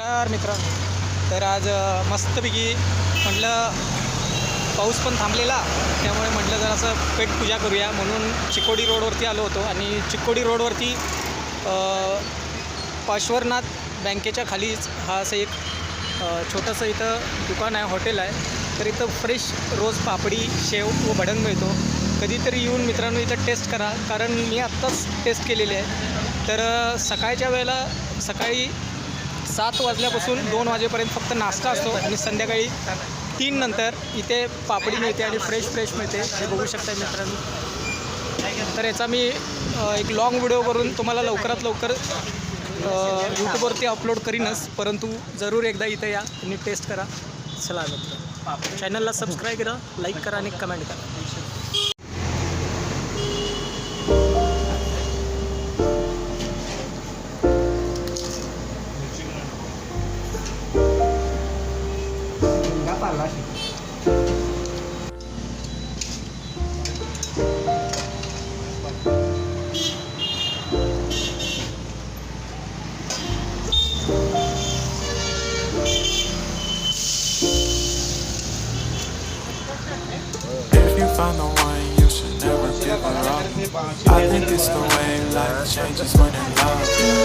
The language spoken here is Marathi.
नमस्कार मित्रांनो. तर आज मस्तपैकी म्हटलं पाऊस पण थांबलेला. त्यामुळे म्हटलं जर असं पेट पूजा करूया. म्हणून चिकोडी रोडवरती आलो होतो आणि चिकोडी रोडवरती पाश्वरनाथ पार्श्वरनाथ बँकेच्या खालीच हा असं एक छोटंसं इथं दुकान आहे हॉटेल आहे. तर इथं फ्रेश रोज पापडी शेव व भडंग मिळतो. कधीतरी येऊन मित्रांनो इथं टेस्ट करा. कारण मी आत्ताच टेस्ट केलेली आहे. तर सकाळच्या वेळेला सकाळी सात वाजल्यापासून दोन वाजेपर्यंत फक्त नाश्ता असतो आणि संध्याकाळी तीन नंतर इथे पापडी मिळते आणि फ्रेश फ्रेश मिळते. हे बघू शकता मित्रांनो. तर याचा मी एक लाँग व्हिडिओ करून तुम्हाला लवकरात लवकर यूट्यूबवरती अपलोड करीनच. परंतु जरूर एकदा इथे या. आणि टेस्ट करा. चला मित्र. चॅनलला सबस्क्राईब करा लाईक करा आणि कमेंट करा. If you find the one, you should never give up. I think it's the way life changes when in love.